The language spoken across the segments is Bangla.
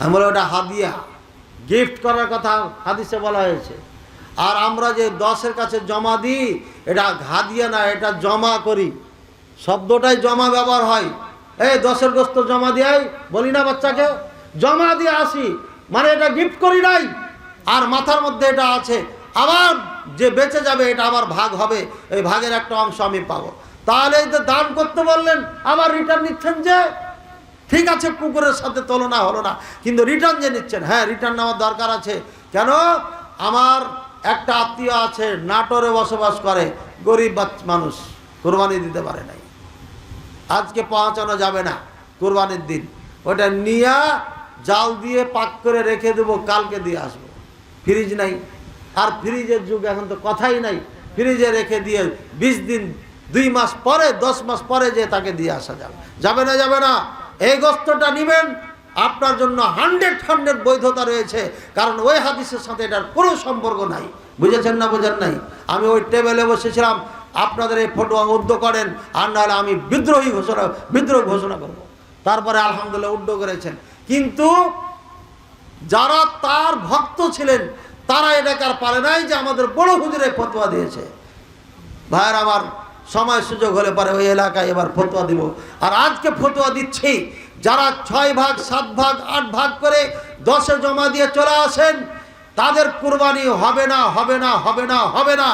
আমি ওটা হাদিয়া গিফট করার কথা হাদিসে বলা হয়েছে। আর আমরা যে দশের কাছে জমা দিই, এটা হাদিয়া না, এটা জমা করি। শব্দটাই জমা ব্যবহার হয়। এই দশের গোস্ত জমা দিয়াই বলি না বাচ্চাকে, জমা দিয়ে আসি। মানে এটা গিফট করি নাই, আর মাথার মধ্যে এটা আছে। আবার যে বেঁচে যাবে, এটা আবার ভাগ হবে। এই ভাগের একটা অংশ আমি পাবো। তাহলে দান করতে বললেন আবার রিটার্ন নিচ্ছেন যে ঠিক আছে, কুকুরের সাথে তুলনা হলো না, কিন্তু রিটার্ন যে নিচ্ছেন হ্যাঁ রিটার্ন নেওয়ার দরকার আছে। কেন? আমার একটা আত্মীয় আছে, নাটোরে বসবাস করে, গরিব মানুষ, কোরবানি দিতে পারে নাই। আজকে পৌঁছানো যাবে না, কোরবানির দিন। ওটা নিয়ে জাল দিয়ে পাক করে রেখে দেবো, কালকে দিয়ে আসব। ফ্রিজ নাই। আর ফ্রিজের যুগ এখন তো কথাই নাই। ফ্রিজে রেখে দিয়ে বিশ দিন, দুই মাস পরে, দশ মাস পরে যে তাকে দিয়ে আসা যাবে। যাবে না যাবে না। এই গোস্তটা নেবেন, আপনার জন্য হান্ড্রেড হান্ড্রেড বৈধতা রয়েছে, কারণ ওই হাদিসের সাথে এটার কোনো সম্পর্ক নাই। বুঝেছেন না বোঝেন নাই? আমি ওই টেবিলে বসেছিলাম, আপনাদের এই ফটো উদ্ধ করেন, আর নাহলে আমি বিদ্রোহী ঘোষণা, বিদ্রোহ ঘোষণা করব। তারপরে আলহামদুলিল্লাহ উদ্ধ করেছেন। কিন্তু যারা তার ভক্ত ছিলেন, তারা এটাকে আর পারে নাই যে আমাদের বড় হুজুরে ফতোয়া দিয়েছে। ভাইয়ের আমার সময় সুযোগ হলে পরে ওই এলাকায় এবার ফতোয়া দিব। আর আজকে ফতোয়া দিচ্ছি, যারা ছয় ভাগ, সাত ভাগ, আট ভাগ করে দশে জমা দিয়ে চলে আসেন, তাদের কুরবানি হবে না হবে না হবে না হবে না।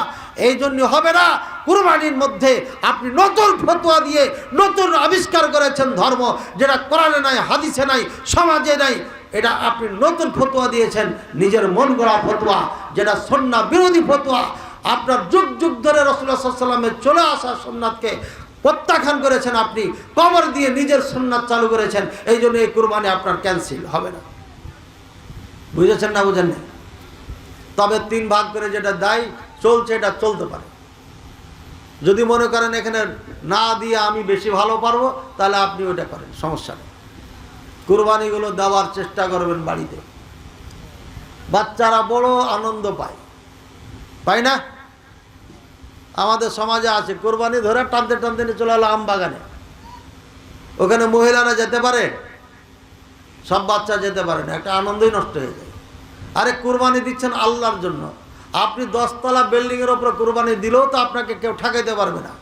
এই জন্য হবে না, কুরবানির মধ্যে আপনি নতুন ফতোয়া দিয়ে নতুন আবিষ্কার করেছেন ধর্ম, যেটা কোরআনে নাই, হাদিসে নাই, সমাজে নাই, এটা আপনি নতুন ফতোয়া দিয়েছেন, নিজের মন গড়া ফতোয়া, যেটা সন্না বিরোধী ফতোয়া আপনার যুগ যুগ ধরে রসুল্লাহ সাল্লামের চলে আসা সোননাথকে প্রত্যাখ্যান করেছেন আপনি, কবর দিয়ে নিজের সোননাথ চালু করেছেন, এই জন্য এই কুরবানি আপনার ক্যান্সেল হবে না। বুঝেছেন না বুঝেন না তবে তিন ভাগ করে যেটা দেয়, চলছে, এটা চলতে পারে। যদি মনে করেন এখানে না দিয়ে আমি বেশি ভালো পারব, তাহলে আপনি ওটা করেন, সমস্যা নেই। কুরবানিগুলো দেওয়ার চেষ্টা করবেন বাড়িতে। বাচ্চারা বড় আনন্দ পায়। পায় না? আমাদের সমাজে আছে, কোরবানি ধরে টানতে টানতে নিয়ে চলে এলো আম বাগানে। ওখানে মহিলারা যেতে পারে, সব বাচ্চা যেতে পারে না, একটা আনন্দই নষ্ট হয়ে যায়। আরে কুরবানি দিচ্ছেন আল্লাহর জন্য। আপনি দশতলা বিল্ডিংয়ের ওপরে কুরবানি দিলেও তো আপনাকে কেউ ঠকাইতে পারবে না।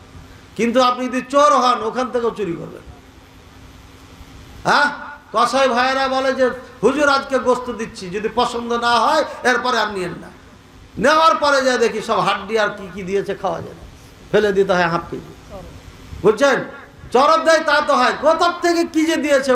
কিন্তু আপনি যদি চোর হন, ওখান থেকেও চুরি করবেন। হ্যাঁ? কসাই ভাইয়েরা বলে যে, হুজুর, আজকে গোস্ত দিচ্ছি, যদি পছন্দ না হয়, এরপরে আর নিয়েন না। নেওয়ার পরে যা দেখি সব হাড্ডি আর কি কি দিয়েছে খাওয়া যায় ফেলে দিতে হয় কেজি। বুঝছেন? চরব দেয় তা তো হয়। কোথার থেকে কি যে দিয়েছে